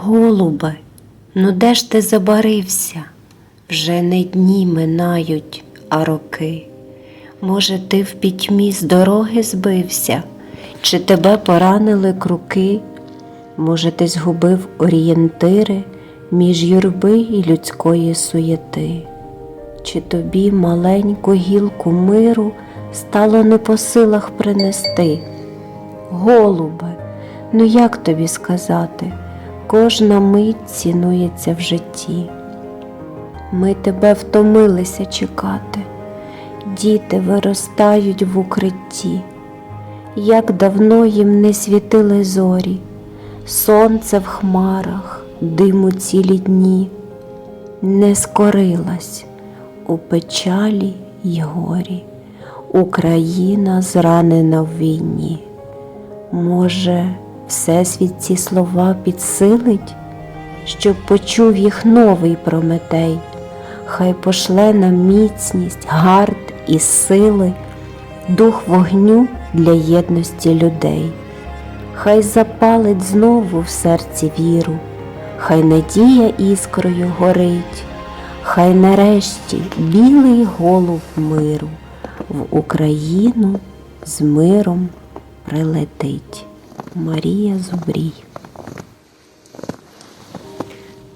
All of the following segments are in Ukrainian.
Голубе, ну де ж ти забарився? Вже не дні минають, а роки. Може, ти в пітьмі з дороги збився, чи тебе поранили круки? Може, ти згубив орієнтири між юрби і людської суєти? Чи тобі маленьку гілку миру стало не по силах принести? Голубе, ну як тобі сказати, кожна мить цінується в житті. Ми тебе втомилися чекати, діти виростають в укритті, як давно їм не світили зорі, сонце в хмарах, диму цілі дні, не скорилась у печалі й горі, Україна зранена в війні. Може, Всесвіт ці слова підсилить, щоб почув їх новий Прометей, хай пошле нам міцність, гард і сили, дух вогню для єдності людей, хай запалить знову в серці віру, хай надія іскрою горить, хай нарешті білий голуб миру в Україну з миром прилетить. Марія Зубрій.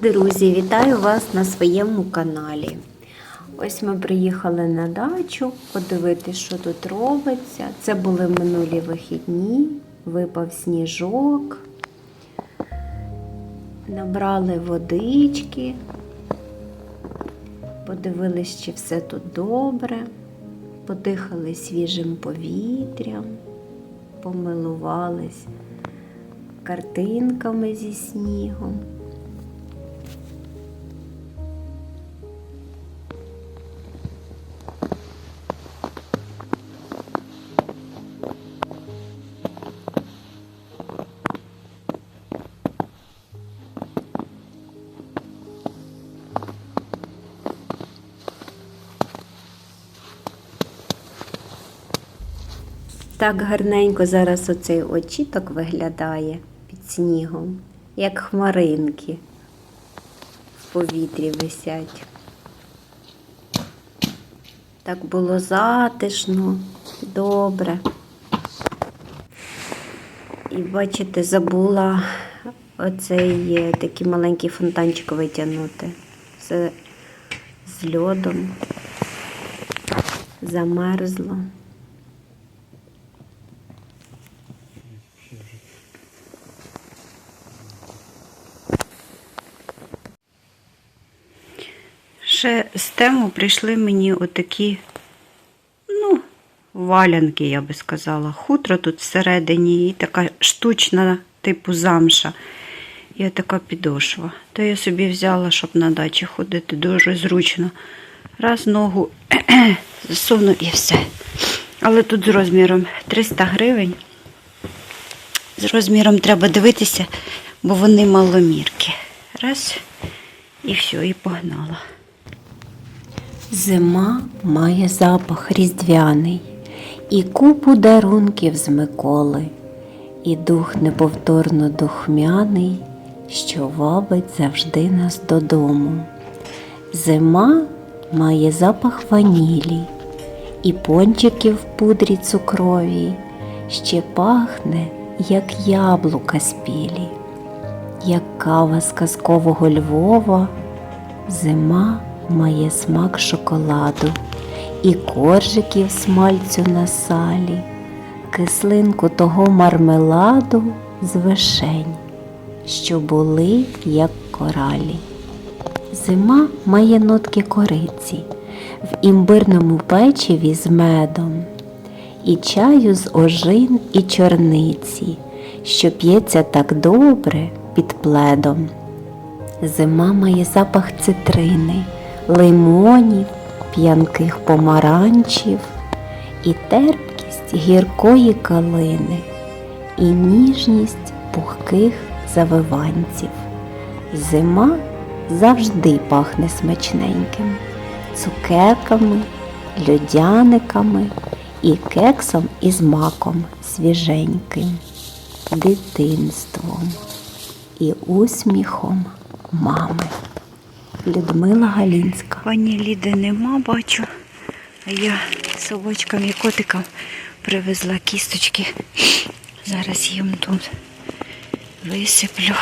Друзі, вітаю вас на своєму каналі. Ось ми приїхали на дачу подивитися, що тут робиться. Це були минулі вихідні, випав сніжок, набрали водички, подивились, чи все тут добре, подихали свіжим повітрям помилувались картинками зі снігом. Так гарненько зараз оцей очіток виглядає снігом, як хмаринки в повітрі висять. Так було затишно, добре. І бачите, забула оцей е, такий маленький фонтанчик витягнути. Все з льодом замерзло. Ще з тему прийшли мені отакі, ну, валянки, я би сказала. Хутро тут всередині і така штучна, типу замша. І така підошва. То я собі взяла, щоб на дачі ходити дуже зручно. Раз ногу засуну і все. Але тут з розміром 300 гривень. З розміром треба дивитися, бо вони маломірки. Раз, і все, і погнала. Зима має запах різдвяний, і купу дарунків з Миколи, і дух неповторно духмяний, що вабить завжди нас додому. Зима має запах ванілі, і пончиків в пудрі цукровій, ще пахне, як яблука спілі, як кава з казкового Львова, зима має смак шоколаду і коржиків смальцю на салі, кислинку того мармеладу з вишень, що були, як коралі. Зима має нотки кориці в імбирному печиві з медом, і чаю з ожин і чорниці, що п'ється так добре під пледом. Зима має запах цитрини, лимонів, п'янких помаранчів і терпкість гіркої калини, і ніжність пухких завиванців. Зима завжди пахне смачненьким, цукерками, льодяниками і кексом із маком свіженьким, дитинством і усміхом мами. Людмила Галінська. Пані Ліди нема, бачу. А я собачкам і котикам привезла кісточки. Зараз їм тут висиплю.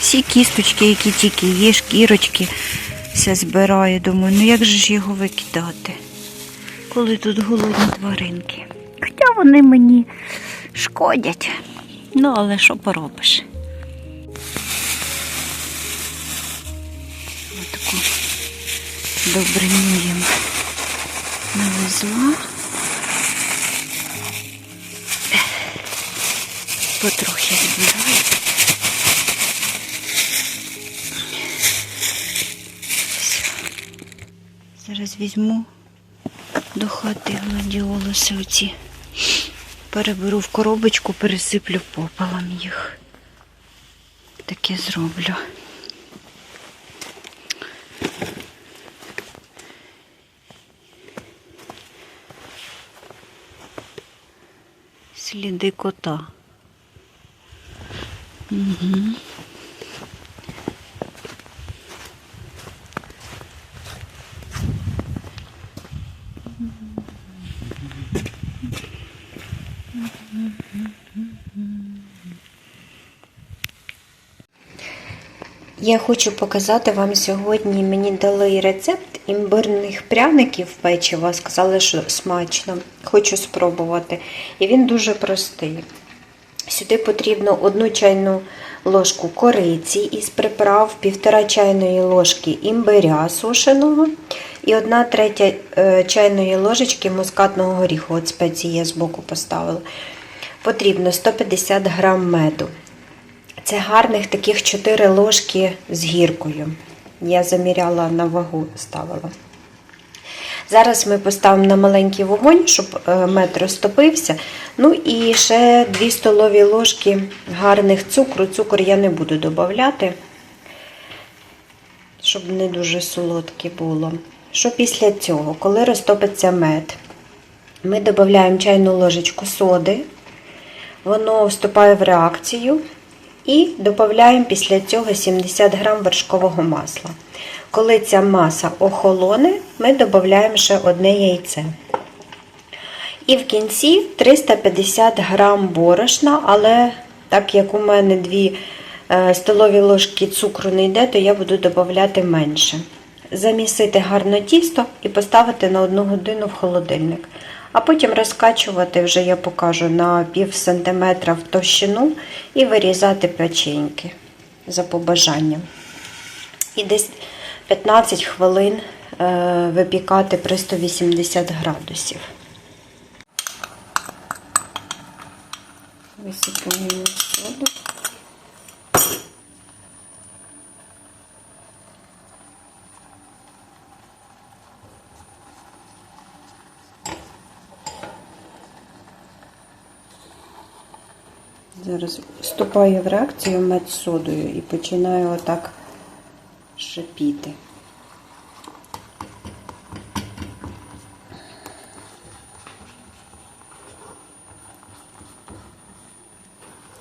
Всі кісточки, які тільки є, шкірочки, все збираю. Думаю, ну як же ж його викидати, коли тут голодні тваринки. Хоча вони мені шкодять. Ну, але що поробиш? Добриню їм навезла. Потрохи. Все. Зараз візьму до хати гладіолуси оці. Переберу в коробочку, пересиплю попелом їх. Таке зроблю. Сліди кота. Угу. Я хочу показати вам сьогодні. Мені дали рецепт імбирних пряників печива. Сказали, що смачно. Хочу спробувати. І він дуже простий. Сюди потрібно одну чайну ложку кориці із приправ, півтора чайної ложки імбиря сушеного і одна третя е, чайної ложечки мускатного горіху. От спеції я збоку поставила. Потрібно 150 грам меду. Це гарних таких 4 ложки з гіркою. Я заміряла на вагу, ставила. Зараз ми поставимо на маленький вогонь, щоб е, мед розтопився. Ну і ще 2 столові ложки гарних цукру. Цукор я не буду додавати, щоб не дуже солодке було. Що після цього, коли розтопиться мед, ми додаємо чайну ложечку соди, воно вступає в реакцію. І додаємо після цього 70 г вершкового масла. Коли ця маса охолоне, ми додаємо ще одне яйце. І в кінці 350 г борошна, але так як у мене 2 столові ложки цукру не йде, то я буду додавати менше. Замісити гарно тісто і поставити на 1 годину в холодильник. А потім розкачувати, вже я покажу, на пів сантиметра в товщину і вирізати печеньки за побажанням. І десь 15 хвилин е, випікати при 180 градусів. Висипаємо соду. Зараз вступаю в реакцію мед з содою і починаю отак шипіти.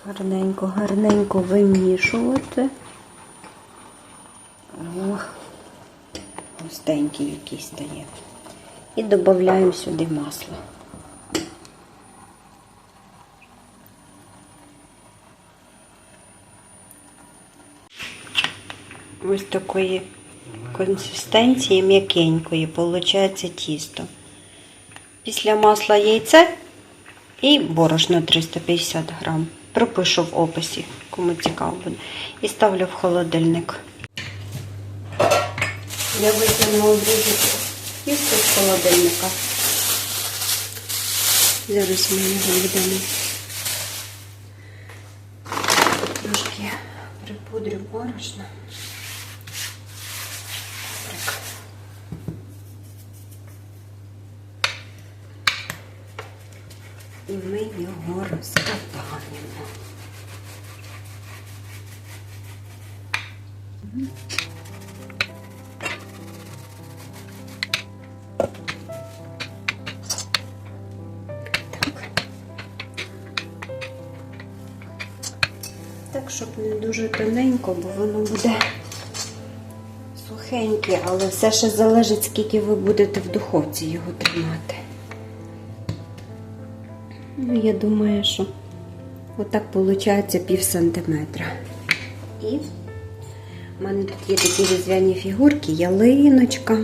Гарненько, гарненько вимішувати. Ох, густенький який стає. І додаємо сюди масло. Ось такої консистенції м'якенької, виходить тісто. Після масла яйце і борошно 350 грам. Пропишу в описі, кому цікаво буде. І ставлю в холодильник. Я витягнула тісто з холодильника. Зараз ми його будемо трошки припудрю борошно. І ми його розкатаємо. Так. Щоб не дуже тоненько, бо воно буде сухеньке, але все ще залежить, скільки ви будете в духовці його тримати. Ну, я думаю, що отак виходить пів сантиметра. І в мене тут є такі різдвяні фігурки, ялиночка.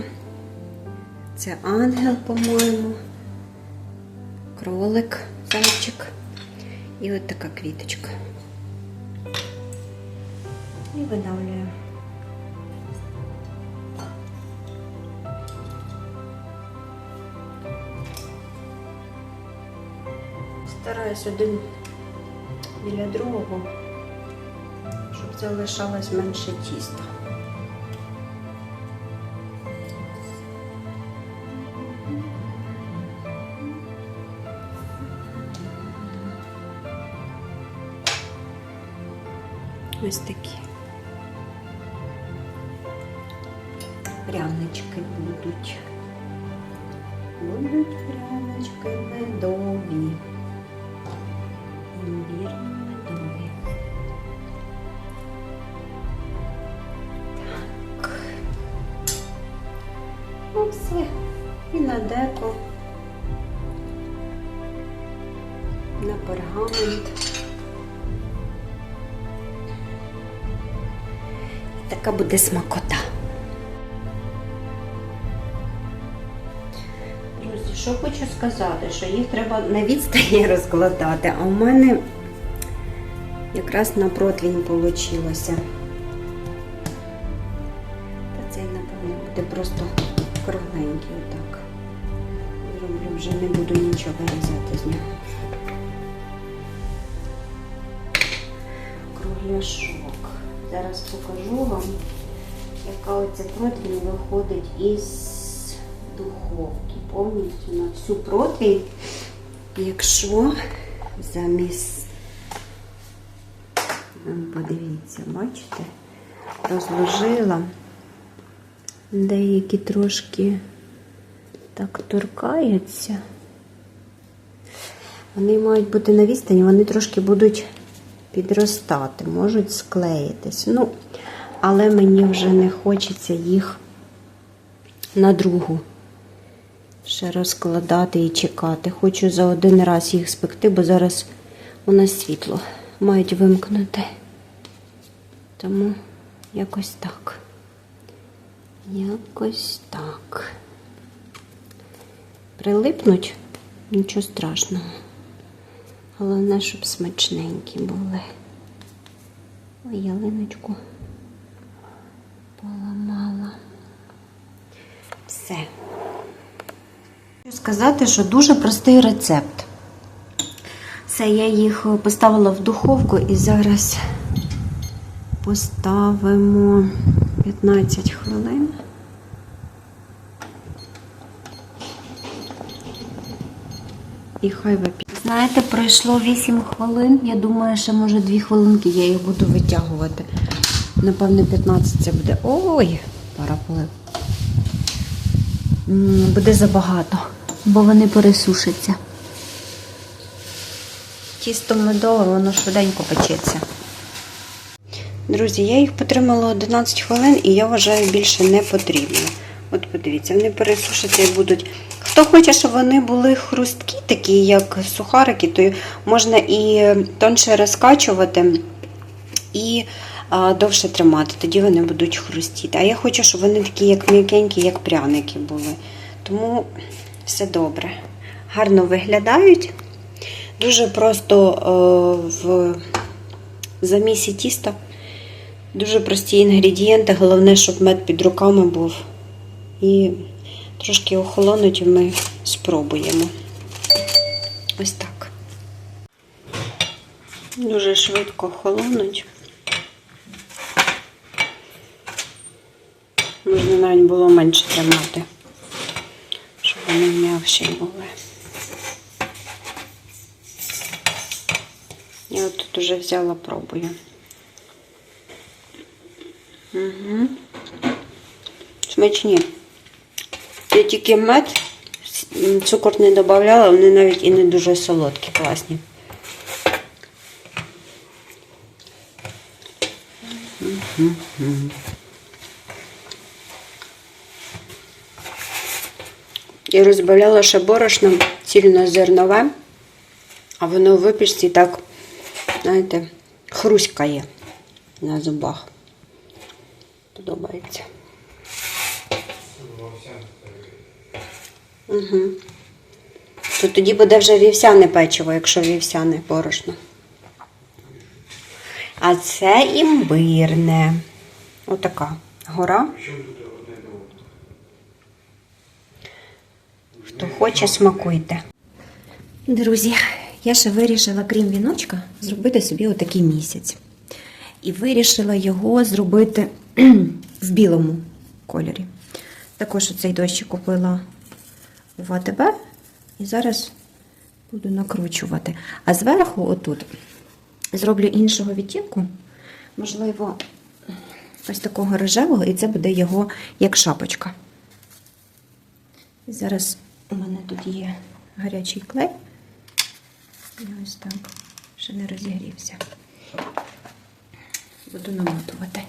Це ангел, по-моєму, кролик, зайчик. І от така квіточка. І видавлюємо. Стараюсь один біля другого, щоб залишалось менше тіста. Ось такі. Деко. На пергамент. Така буде смакота. Друзі, що хочу сказати, що їх треба на відстані розкладати, а у мене якраз на противень вийшло. Та цей, напевно, буде просто кругленький вже не буду нічого вирізати з нього. Кругляшок. Зараз покажу вам, яка оця противень виходить із духовки. Повністю на всю противень. Якщо замість, подивіться, бачите, розложила деякі трошки так торкаються. Вони мають бути на відстані, вони трошки будуть підростати, можуть склеїтись. Ну, але мені вже не хочеться їх на другу ще розкладати і чекати. Хочу за один раз їх спекти, бо зараз у нас світло мають вимкнути. Тому якось так. Якось так. Прилипнуть нічого страшного. Головне, щоб смачненькі були. Ой, ялиночку поламала. Все. Хочу сказати, що дуже простий рецепт. Все, я їх поставила в духовку і зараз поставимо 15 хвилин. І хай вип'є. Знаєте, пройшло 8 хвилин. Я думаю, що може 2 хвилинки я їх буду витягувати. Напевне, 15 це буде. Ой, пара полив. М, Буде забагато, бо вони пересушаться. Тісто медове, воно швиденько печеться. Друзі, я їх потримала 11 хвилин і я вважаю, більше не потрібно. От подивіться, вони пересушаться і будуть. Хто хоче, щоб вони були хрусткі, такі, як сухарики, то можна і тонше розкачувати, і довше тримати. Тоді вони будуть хрустіти. А я хочу, щоб вони такі, як м'якенькі, як пряники були. Тому все добре. Гарно виглядають. Дуже просто е, в замісі тіста. Дуже прості інгредієнти. Головне, щоб мед під руками був. І трошки охолонуть, ми спробуємо. Ось так. Дуже швидко охолонуть. Можна навіть було менше тримати, щоб вони м'якші були. Я от тут уже взяла, пробую. Угу. Смачні. Я тільки мед, цукор не додавала, вони навіть і не дуже солодкі, класні. І розбавляла ще борошном цільнозернове, а воно в випічці так, знаєте, хруськає на зубах. Подобається. Угу. То тоді буде вже вівсяне печиво, якщо вівсяне борошно. А це імбирне. Отака гора. Хто хоче, смакуйте. Друзі, я ще вирішила, крім віночка, зробити собі отакий місяць. І вирішила його зробити в білому кольорі. Також оцей дощик купила в АТБ і зараз буду накручувати. А зверху, отут, зроблю іншого відтінку, можливо, ось такого рожевого, і це буде його як шапочка. І зараз у мене тут є гарячий клей. І ось так, ще не розігрівся. Буду намотувати.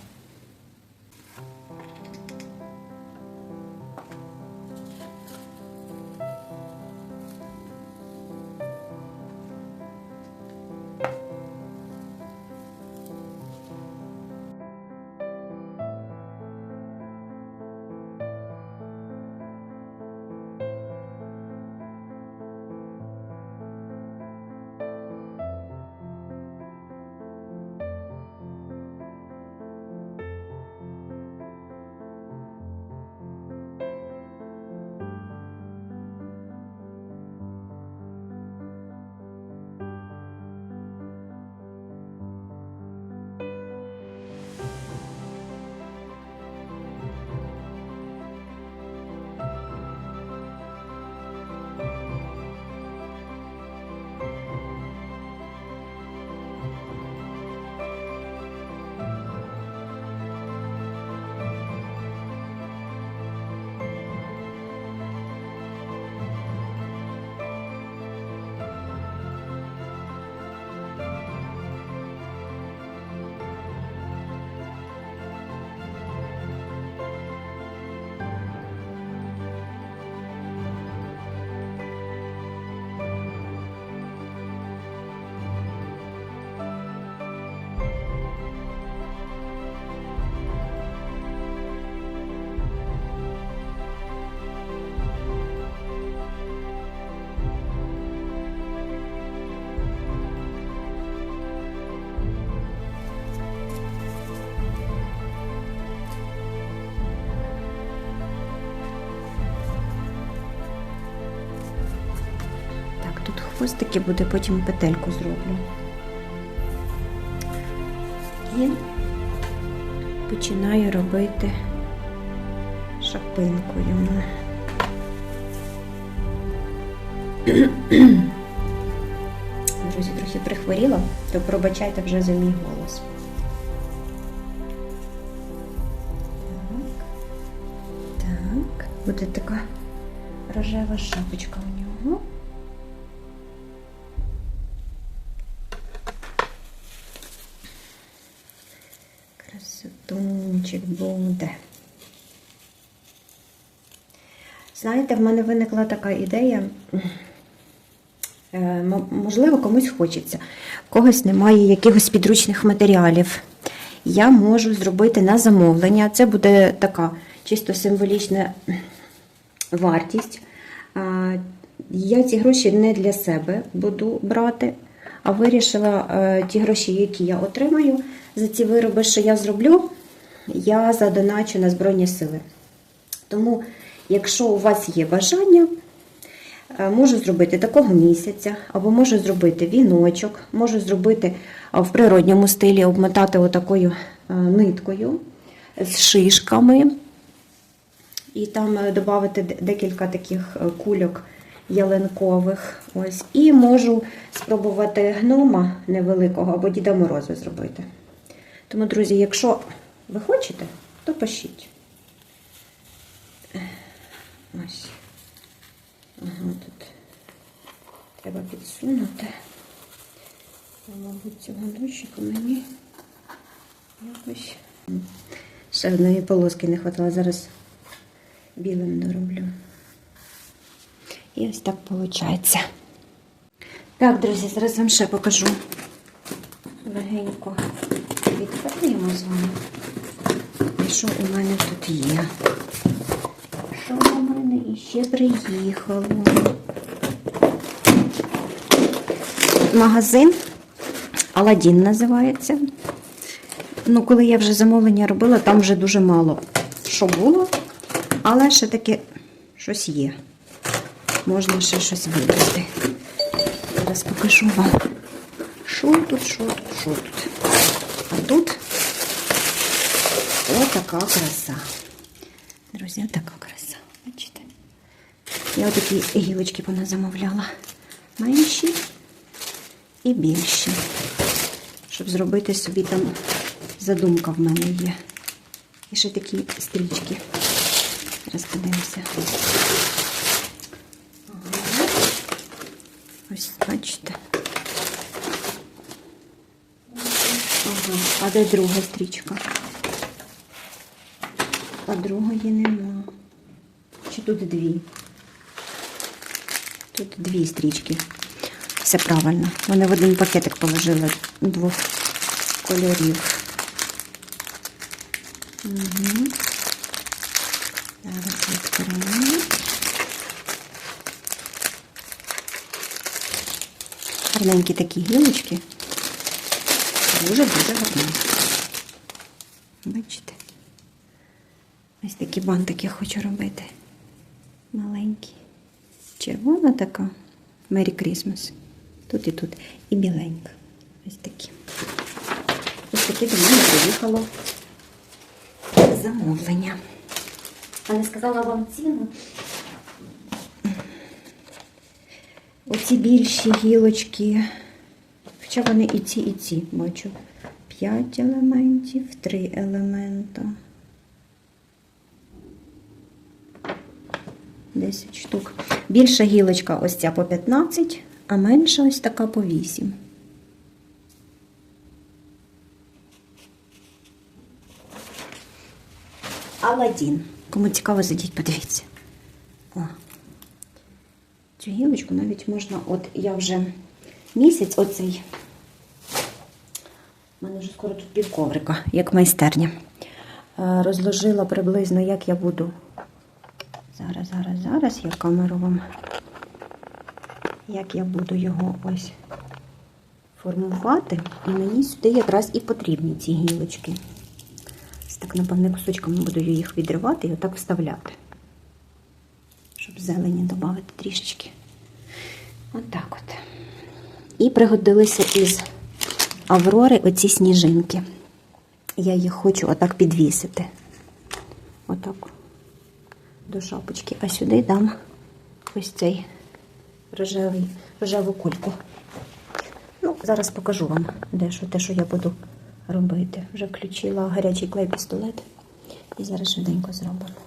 Так, тут хвостики буде, потім петельку зроблю. І починаю робити шапинку йому. Друзі, трохи прихворіла, то пробачайте вже за мій голос. Так, так, буде така рожева шапочка у нього. Красотунчик буде. Знаєте, в мене виникла така ідея. Е, Можливо, комусь хочеться, в когось немає якихось підручних матеріалів. Я можу зробити на замовлення. Це буде така чисто символічна вартість. Я ці гроші не для себе буду брати, а вирішила е, ті гроші, які я отримаю за ці вироби, що я зроблю, я задоначу на Збройні Сили. Тому, якщо у вас є бажання, е, можу зробити такого місяця, або можу зробити віночок, можу зробити в природньому стилі, обмотати отакою е, ниткою з шишками. І там е, додати декілька таких кульок ялинкових. Ось. І можу спробувати гнома невеликого або Діда Мороза зробити. Тому, друзі, якщо ви хочете, то пишіть. Ось. Ага, тут треба підсунути. Мабуть, цього дощика мені якось Ще одної полоски не хватало. Зараз білим дороблю. І ось так виходить. Так, друзі, зараз вам ще покажу. Легенько відкриємо з вами. Що у мене тут є? Що у мене іще приїхало? Магазин Аладдін називається. Ну, коли я вже замовлення робила, там вже дуже мало що було, але ще таки щось є. Можна ще щось вибрати. Зараз покажу вам. Що тут, що тут, що тут. А тут отака краса. Друзі, отака краса. Бачите? Я отакі гілочки поназамовляла. Менші і більші. Щоб зробити собі там задумка в мене є. І ще такі стрічки. Зараз подивимося. Ось бачите. Ага. А де друга стрічка? А другої нема. Чи тут дві? Тут дві стрічки. Все правильно. Вони в один пакетик положили двох кольорів. Угу. Відкриємо. Гарненькі такі гілочки. Дуже-дуже гарні. Бачите? Ось такі бантики хочу робити. Маленькі. Червона така. Мері Крісмас. Тут і тут. І біленька. Ось такі. Ось такі до мене приїхало замовлення. А не сказала вам ціну. Оці більші гілочки. Хоча вони і ці, і ці, бачу. 5 елементів, 3 елемента. 10 штук. Більша гілочка ось ця по 15, а менша ось така по 8. Аладдін. Кому цікаво, зайдіть, подивіться. О. Цю гілочку навіть можна, от я вже місяць оцей. У мене вже скоро тут пів коврика, як майстерня. Е, Розложила приблизно, як я буду. Зараз, зараз, зараз я камеру вам. Як я буду його ось формувати. І мені сюди якраз і потрібні ці гілочки. Ось так, напевне, кусочками буду їх відривати і отак вставляти. Щоб зелені додати трішечки. Отак от. І пригодилися із Аврори оці сніжинки. Я їх хочу отак підвісити. Отак. До шапочки. А сюди дам ось цей рожевий, рожеву кульку. Ну, зараз покажу вам, де що, те, що я буду робити. Вже включила гарячий клей пістолет. І зараз швиденько зробимо.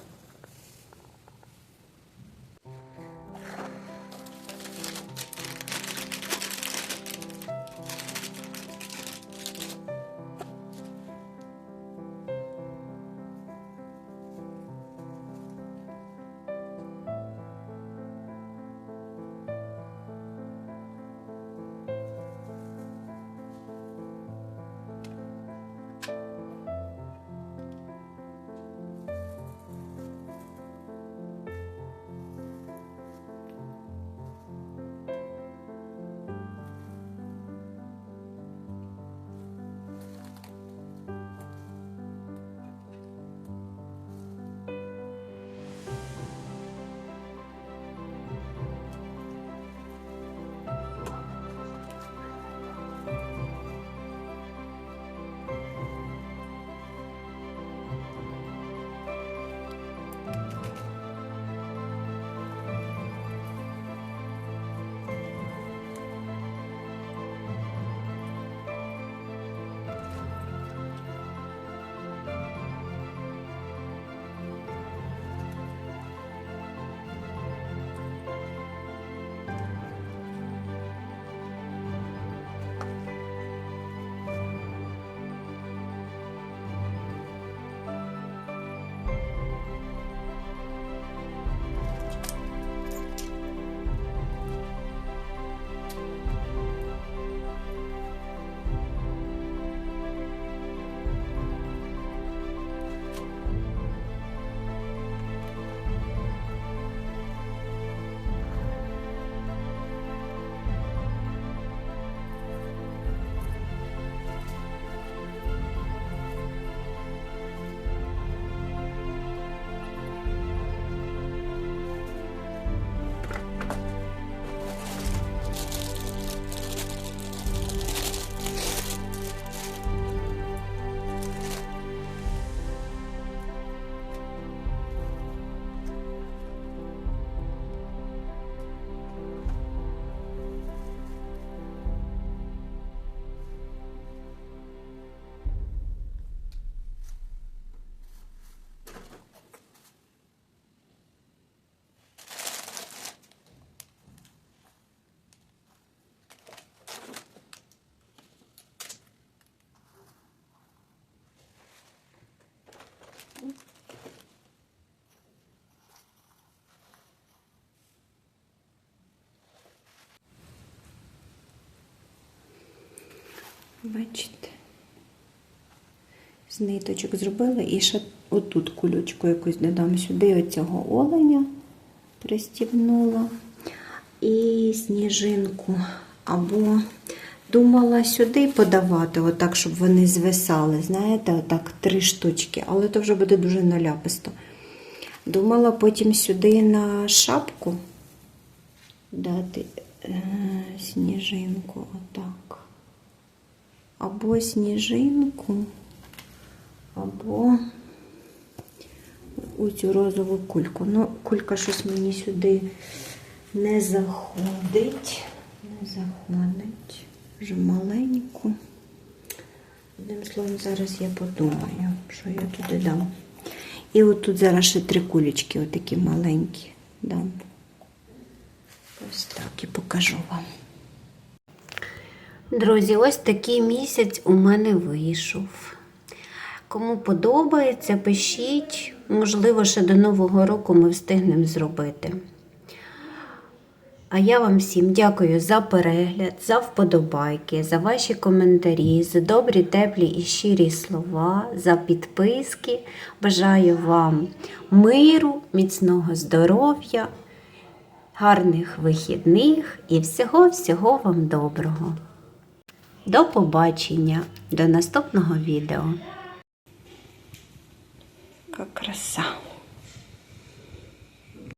Бачите? З ниточок зробила і ще отут кулючку якусь додам сюди оцього оленя пристібнула. І сніжинку. Або думала сюди подавати, отак, щоб вони звисали. Знаєте, отак три штучки, але то вже буде дуже наляписто. Думала потім сюди на шапку дати е, сніжинку, отак. Або сніжинку, або у цю розову кульку. Ну, кулька щось мені сюди не заходить. Не заходить. Вже маленьку. Одним словом, зараз я подумаю, що я туди дам. І от тут зараз ще три кулечки, отакі маленькі дам. Ось так і покажу вам. Друзі, ось такий місяць у мене вийшов. Кому подобається, пишіть. Можливо, ще до Нового року ми встигнемо зробити. А я вам всім дякую за перегляд, за вподобайки, за ваші коментарі, за добрі, теплі і щирі слова, за підписки. Бажаю вам миру, міцного здоров'я, гарних вихідних і всього-всього вам доброго. До побачення, до наступного відео. Яка краса.